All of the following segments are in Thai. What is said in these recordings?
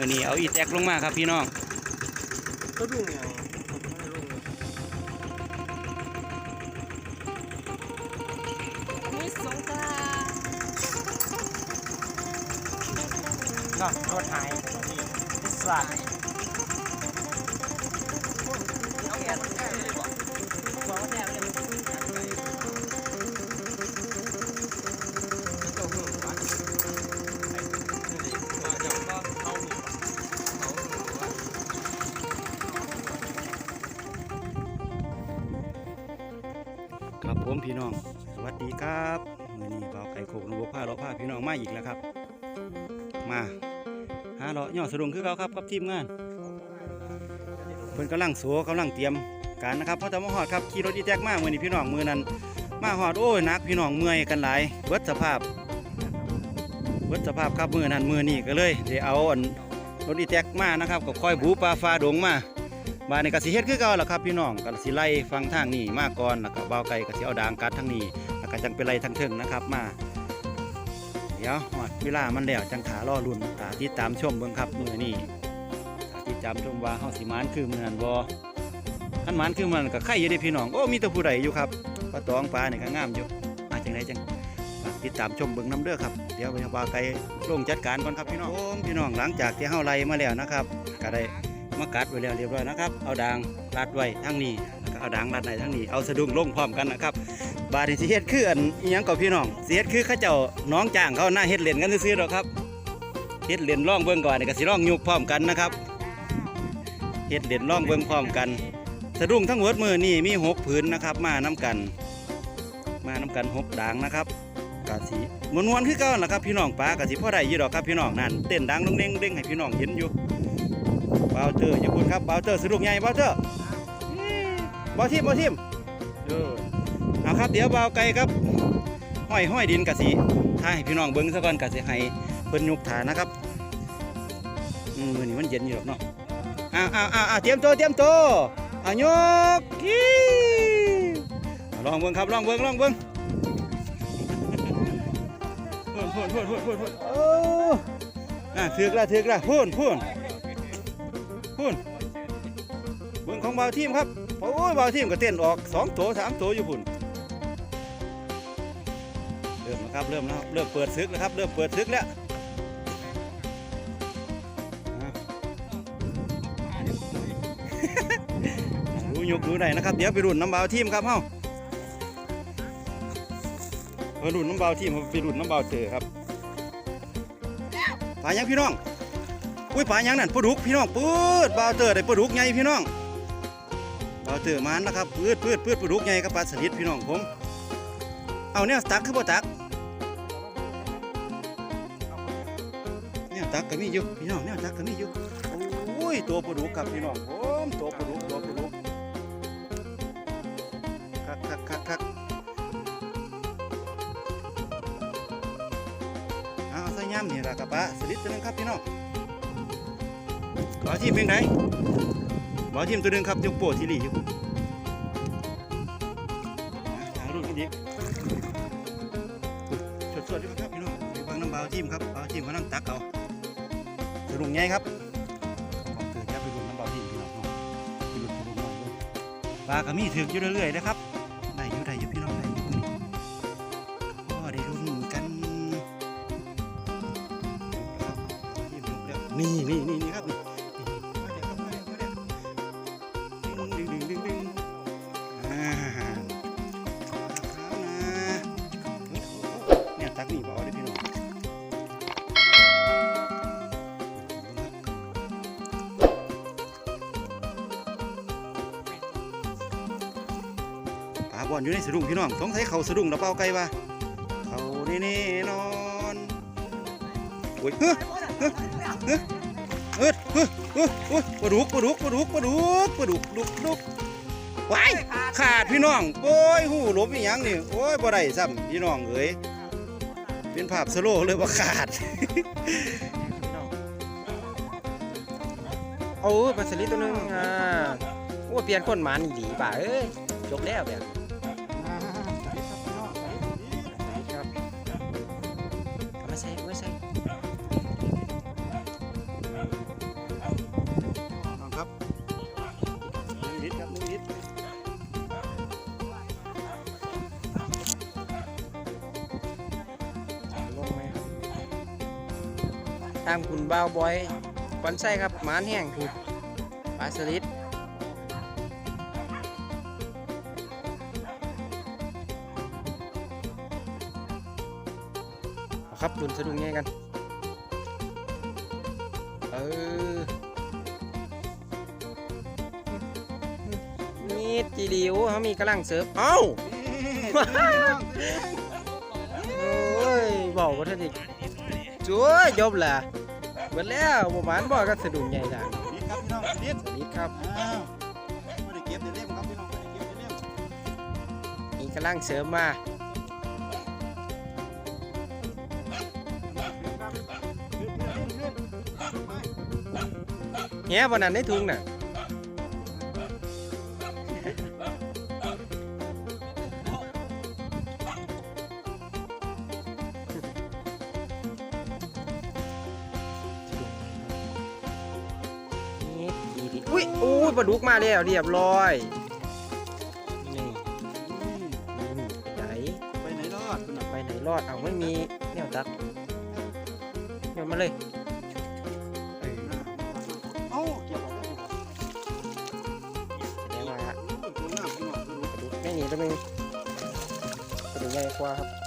มือนี้เอาอีแตกลงมาครับพี่น้องก็ดูไงไม่รู้เลยมิสสงกรานต์ก็รถหายนี่สัตว์ พี่น้อง สวัสดีครับมือนี้เบาไก่โขกนบผ้าเราผ้าพี่น้องมาอีกแล้วครับ มาหาเราย่อสะดุงคือเขาครับกับทีมงานเพิ่นกำลังโสกำลังเตรียมการนะครับเพราะแต่มาหอดครับขี่รถอีแท็กมามือนี้พี่น้องมือนั้นมาหอดโอ้ยนักพี่น้องเมื่อยกันหลายเบิดสภาพเบิดสภาพครับมือนั้นมือนี้ก็เลยเดี๋ยวเอารถอีแท็กมานะครับก็ค่อยบูปลาฟาดงมา บานในกสิเฮ็ดคือเก่าล่ะครับพี่น้องกสิไล่ฟังทางนี้มาก่อนแล้วก็เบาวไก่กสิเอาดางกัดทางนี้แล้วก็จังไปไล่ทางเทิงนะครับมา เดี๋ยวหอดเวลามันแล้วจังถารอรุ่นตาติดตามชมเบิ่งครับมือนี้ที่จำชมว่าเฮาสิมานคือเมือนบ่คันมานคือมันก็ไข่อยู่ด้พี่น้องโอ้มีแต่ผู้ใดอยู่ครับปลาตองปลานี่ก็งามอยู่มาจังไดจังฝากติดตามชมเบิ่งน้ำเด้อครับ เดี๋ยวไปว่าไกลลงจัดการก่อนครับพี่น้องโอ้พี่น้องหลังจากที่เฮาไล่มาแล้วนะครับก็ได้ มากัดไว้แล้วเรียบร้อยนะครับ เอาดางรัดไว้ทั้งนี้แล้วก็เอาดางรัดในทั้งนี้ เอาสะดุ้งลงพร้อมกันนะครับ บาดนี้สิเฮ็ดคืออันยังก็พี่น้องสิเฮ็ดคือเขาเจ้าน้องจ้างเขาหน้าเฮ็ดเล่นกันซื่อๆดอกครับเฮ็ดเล่นร่องเบิ่งก่อนนี่ก็สิร่องยุบพร้อมกันนะครับเฮ็ดเด่นร่องเบิ่งพร้อมกัน สะดุ้งทั้งหมดมือนี่มีหกผืนนะครับ มาน้กัน มาน้กันหกด่างนะครับกะสีมวนวนๆคือเก่าล่ะครับพี่น้องปลากะสีพ่อได้ยู่ดอกครับพี่น้องนั่นเต้นดังลงเด้งเด้งให้พี่น้องเห็นอยู่ เบาเตอร์อยู่คุณครับบาวเตอร์สะดุ้งใหญ่เบาเตอร์บาทิมบาวทิมเออเอาครับเดี๋ยวบาวไก่ครับห้อยห้อยดินกะสีถ้าให้พี่น้องเบิ่งซะก่อนกะสีให้เพิ่นยุกฐานนะครับอืมมือนี้มันเย็นอยู่ดอกเนาะอ่าวอ่าวอ่าอ่าเตรียมตัวเตรียมตัวอะยกขี้ลองเบิ่งครับลองเบิ่งลองเบิ่งพูนพูนพูนพูนพูนพูนโอ้อ่าถือกละถือกละพูนพูน พูนเบิ่งของบ่าวทีมครับโอ้ยบ่าวทีมก็เต้นออกสองตัวสามตัวอยู่พุ่นเริ่มแล้วครับเริ่มแล้วครับเริ่มเปิดซึกแล้วครับเริ่มเปิดซึกแล้วดูยกดูได้นะครับเดี๋ยวไปรุ่นน้ำบาวทีมครับเฮ้าไปรุ่นน้ำบาวทีมไปรุ่นน้ำบาวเจอครับปลายังพี่น้อง อุ้ยปลายังนั่นปลาดุกพี่น้องปืดเบาเตอร์ได้ปลาดุกใหญ่พี่น้องเบาเตอร์มันนะครับปืดปืดปืดปลาดุกใหญ่กับปลาสลิดพี่น้องผม เอาเนี่ยตักคือบ่ตักเนี่ยตักก็มีอยู่พี่น้องเนี่ยตักก็มีอยู่โอ้ยตัวปลาดุกครับพี่น้องผมตัวปลาดุกตัวปลาดุกคักคักคักคักเอาใส่ย่ำนี่ละกระปะสลิดตัวหนึงครับพี่น้อง บอทีมเพียงไหนบอทีมตัวนึงครับยกโปรทีหลีอยู่ทางรุ่นนี้สดสดๆอยู่ครับพี่น้องไปเบิ่งน้ำเบาทีมครับบาทีมกำลังตักเอาสรุงไงครับบอกเกิดจะไปรุ่นน้ำบาทีมพี่น้องเนาะไปรุ่นไปรุ่นน้องปลาก็มีถึกอยู่เรื่อยๆนะครับได้อยู่ได้อยู่พี่น้องได้อยู่นี่ก็ได้รุ่นกันนี่นี่นี่นี่ครับนี่ อยู่ในสะดุ้งพี่น้องสงสัยเขาสะดุ้งแล้วเปล่าไกลว่าเขานี่แน่นอนโอ้ยเฮ้ยเอยเอยเอยเอยเอยปลาดุกปลาดุกปลาดุกปลาดุกปลาดุกดุกดุกว้ายขาดพี่น้องโอ้ยหูหลบอีหยังนี่โอ้ยบ่ได้ซ้ำพี่น้องเอ้ยเป็นภาพสโลเลยว่าขาดโอ้ปลาสลิดตัวนึงอ่าโอ้เปลี่ยนคนหมันอีหลีป่ะเอ้ยจบแล้วแบบครับามคุณบ่าวบอยควันไส้ครับหมานแห้งคือปลาสลิดครับดุนสะดุ้งแง่กัน เออนี่จีริวเขามีกำลังเสิร์ฟ เอ้าโอ้ยบอกว่าท่านอีกช่วยจบละ เบิดแล้วบ่หมานบ่ก็สะดุ้งใหญ่ละนี่ครับพี่น้องเด็ดสวัสดีครับ อ้าวไม่ได้เก็บเล่มๆครับพี่น้องไม่ได้เก็บเล่มมีกำลังเสริมมาเฮียวันนั้นได้ทุงน่ะ ลาดุกมาแล้วเรียบร้อย นี่ๆอืมนี่ไหนไปไหนรอดคุณน่ะไปไหนรอดเอาไม่มีแนวตักโยนมาเลยเออเอ้าเกี่ยวกับอะไรครับแสดงว่าตัวหน้าพี่น้องตัวกระดูกไม่หนีตัวหนึงกระดูกใหญ่กว่าครับ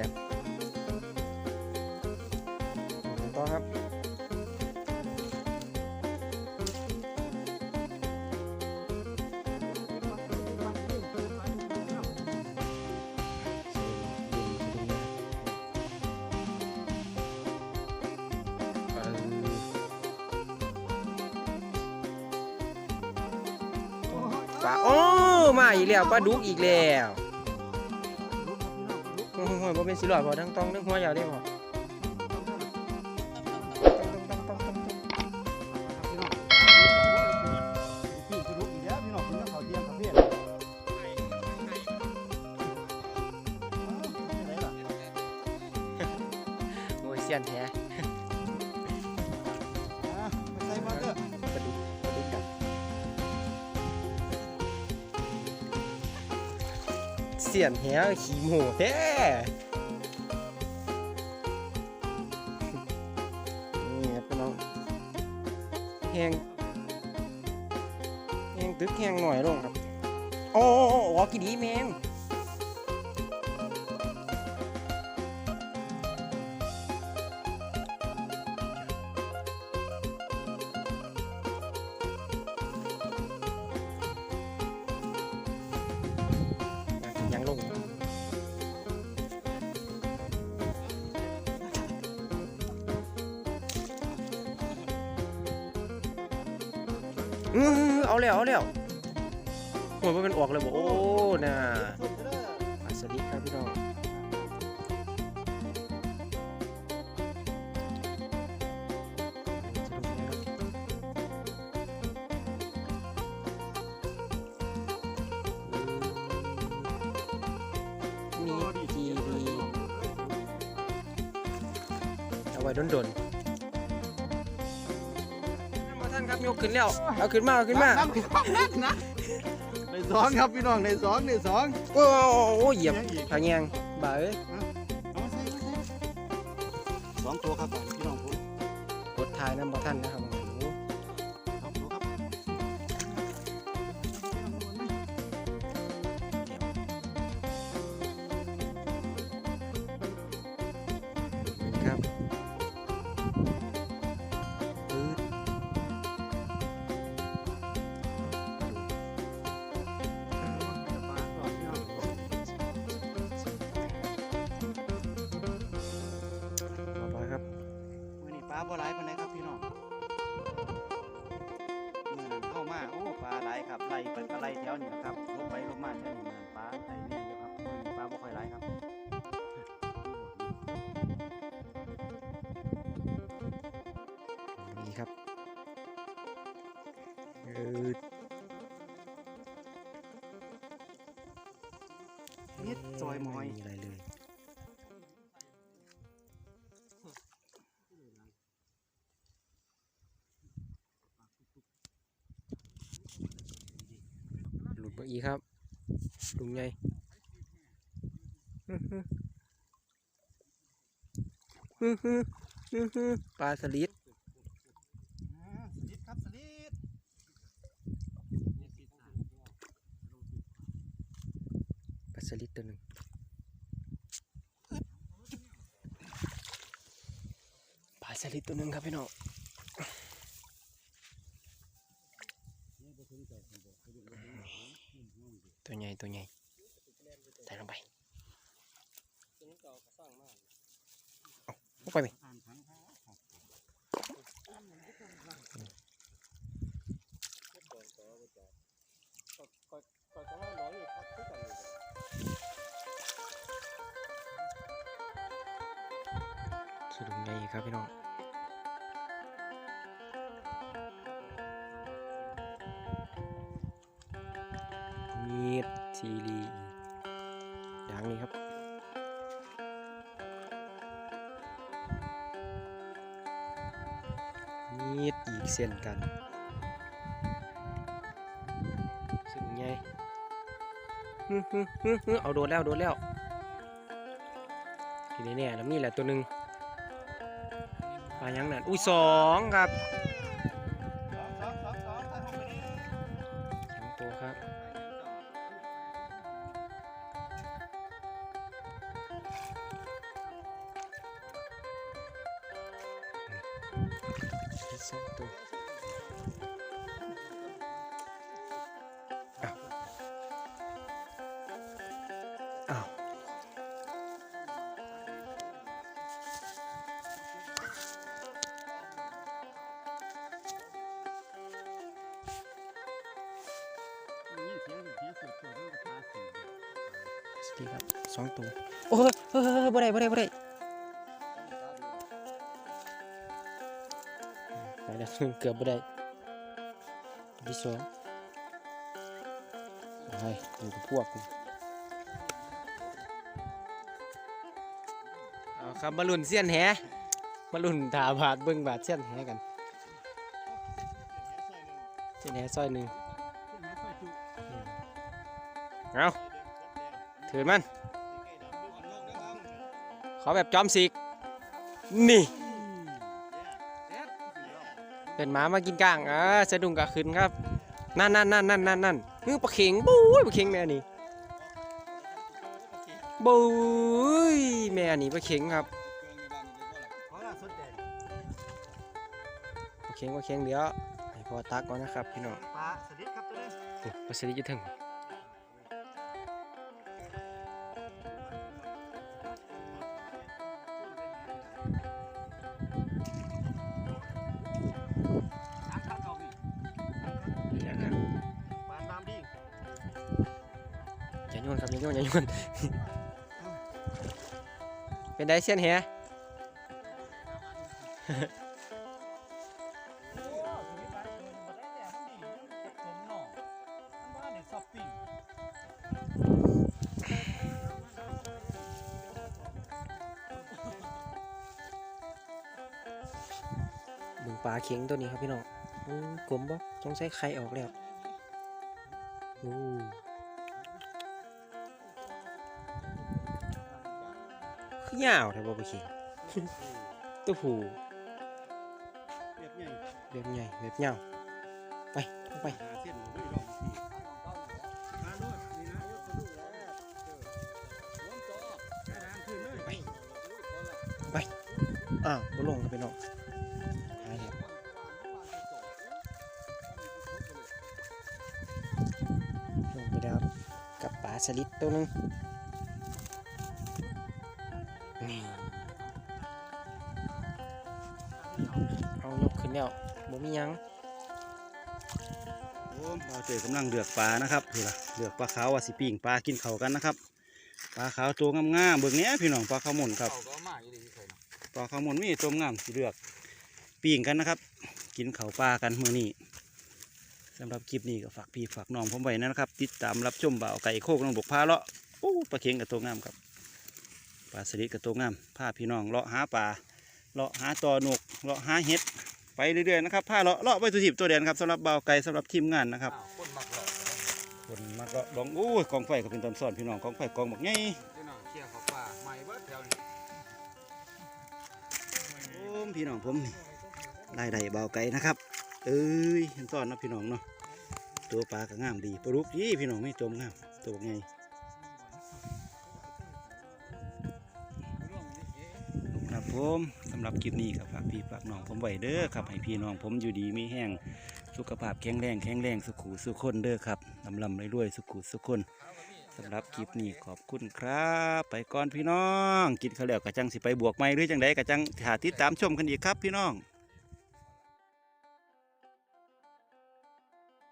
แดงต่อครับปลาโอ้ มาอีกแล้วปลาดุกอีกแล้ว หัวบ่เป็นสิหลอดบ่ทั้งตองทั้งหัวยาวได้บ่ สียนแท้ขี้โมแท้นี่ครับพี่น้องแห้งแห้งตึกแห้งหน่อยลงครับ โอ้โอ้โอ้ออกกี่ดีแมง เออเอาแล้วเอาแล้วหัวมันเป็นออกเลยบอกโอ้น่ะอะสวัสดีครับพี่น้องมีทีวีเอาไว้ดนๆ ยกขึ้นแล้วเอาขึ้นมาเอาขึ้นมาในสองครับพี่น้องในสองในสองโอ้โหเหยียบทางแยงบ่าเอ้ยเอามาใส่มาใส่สองตัวครับพี่น้องผมกดทายน้ำบ่ท่านนะครับโอ้โหสองตัวครับครับ ปื๊ดนิดซอยมอยไอะไรเลยหลุดมาอีกครับลุงใหญ่อื้อหืออื้อหืออื้อหือปลาสลิด อ่าสลิดครับสลิด ปลาสลิด ตัวหนึ่งปลาสลิดตัวหนึ่งครับพี่น้อง ครับพี่น้องมีดซีรีด่างนี้ครับ มีดอีกเส้นกันสึงไงเอาโดนแล้วโดนแล้วทีนี้เนี่ยแล้วมีแหละตัวหนึ่ง ปลายังนั่นอุ้ยสองครับสองสองสองสองถ่ายรูปไปดิสองตัวครับสองตัว สวัสดีครับสองตัว โอ้ยเฮ้ยเฮ้ยเฮ้ยบ่ได้บ่ได้บ่ได้ไปแล้วเกือบบ่ได้ที่สองไปอยู่กับพวกกูเอาครับมาลุ่นเสี้ยนแหมาลุ่นถาบาดเบิ่งบาดเสี้ยนแหกันเสี้ยนแหซอยหนึ่งเอา ถือมัน ขอแบบจอมสิกนี่ เป็นหมามากินก้างอ่าสะดุ้งกะขึ้นครับ นั่นนั่นนั่นนั่นนั่นนั่นนี่ปลาเข็งบู๊ยปลาเข็งแม่นี่บู๊ยแม่นี่ปลาเข็งครับเพราะว่าสนใจปลาเข็งปลาเข็งเดี๋ยวให้พอตักก่อนนะครับพี่น้องปลาสลิดครับตัวนี้นี่ปลาสลิดจะถึง โยนอย่าโยนเป็นไดเส้นแน่มันดีมันสมหน่อมันว่าได้ช้อปปิ้งเบึงปลาเข็งตัวนี้ครับพี่น้องอืมกลมบ่ต้องใช้ไข่ออกแล้วโอ้คือยาวแต่บ่ปเข็งตัวผูเรียบใหญ่แบบใหญ่แบบยาวไปเอาไปหาเส้นบ่ได้ดอกนี่มาโลดนี่นะยกกระดูกแล้วเจอล้มจอให้ทางไปอ้าวบ่ลงครับพี่น้องหายแล้วลงไปแล้วกับปลาสลิดตัวหนึง นี่เอายกขึ้นแล้วบ่มีหยังโอ้เราเจอกำลังเลือกปลานะครับนี่ล่ะเลือกปลาขาวว่าสิปิ้งปลากินเขาวกันนะครับปลาขาวตัวงามๆเบิ่งเนี้ยพี่น้องปลาขาวหมุนครับเขาก็มาอยู่ดีเคยเนาะปลาขาวหมุนมีตัวงามสิเลือกปิ้งกันนะครับ กินเขาวปลากันมื้อนี้สำหรับคลิปนี้ก็ฝากพี่ฝากน้องผมไว้นะครับ ติดตามรับชมบ่าวไก่โคกน้องบกพาเลาะโอ้ปลาเข็งกับตัวงามครับ ปลาสลิดกับตัวงามพาพี่น้องเลาะหาปลาเลาะหาตอหนกเลาะหาเห็ดไปเรื่อยๆนะครับพาเลาะเลาะไปตัวทิบตัวเด่นครับสำหรับเบาวไก่สำหรับทีมงานนะครับอ้าวคนมักหลอกคนมาก็ลองโอ้ยกองไฟก็เป็นตอนซ่อนพี่น้องกองไฟกองบักไงพี่น้องเชี่ยเขาป่าใหม่เบิดแถวนี้ผมพี่น้องผมนี่ได้ได้เบาวไก่นะครับ เอ้ยเห็นซ่อนเนาะพี่น้องเนาะตัวปลาก็งามดีปลาลุกยี่พี่น้องไม่ตัวงามตัวบักไง ผมสำหรับคลิปนี้ครับฝากพี่ฝากน้องผมไว้เด้อครับให้พี่น้องผมอยู่ดีมีแห้งสุขภาพแข็งแรงแข็งแรงสุขุสุขคนเด้อครับลำลำรวยๆสุขุสุขคนสำหรับคลิปนี้ขอบคุณครับ ไปก่อนพี่น้อง กินข้าวแล้วกะจังสิไปบวกไม้หรือจังใดกะจังหาติดตามชมกันอีกครับพี่น้อง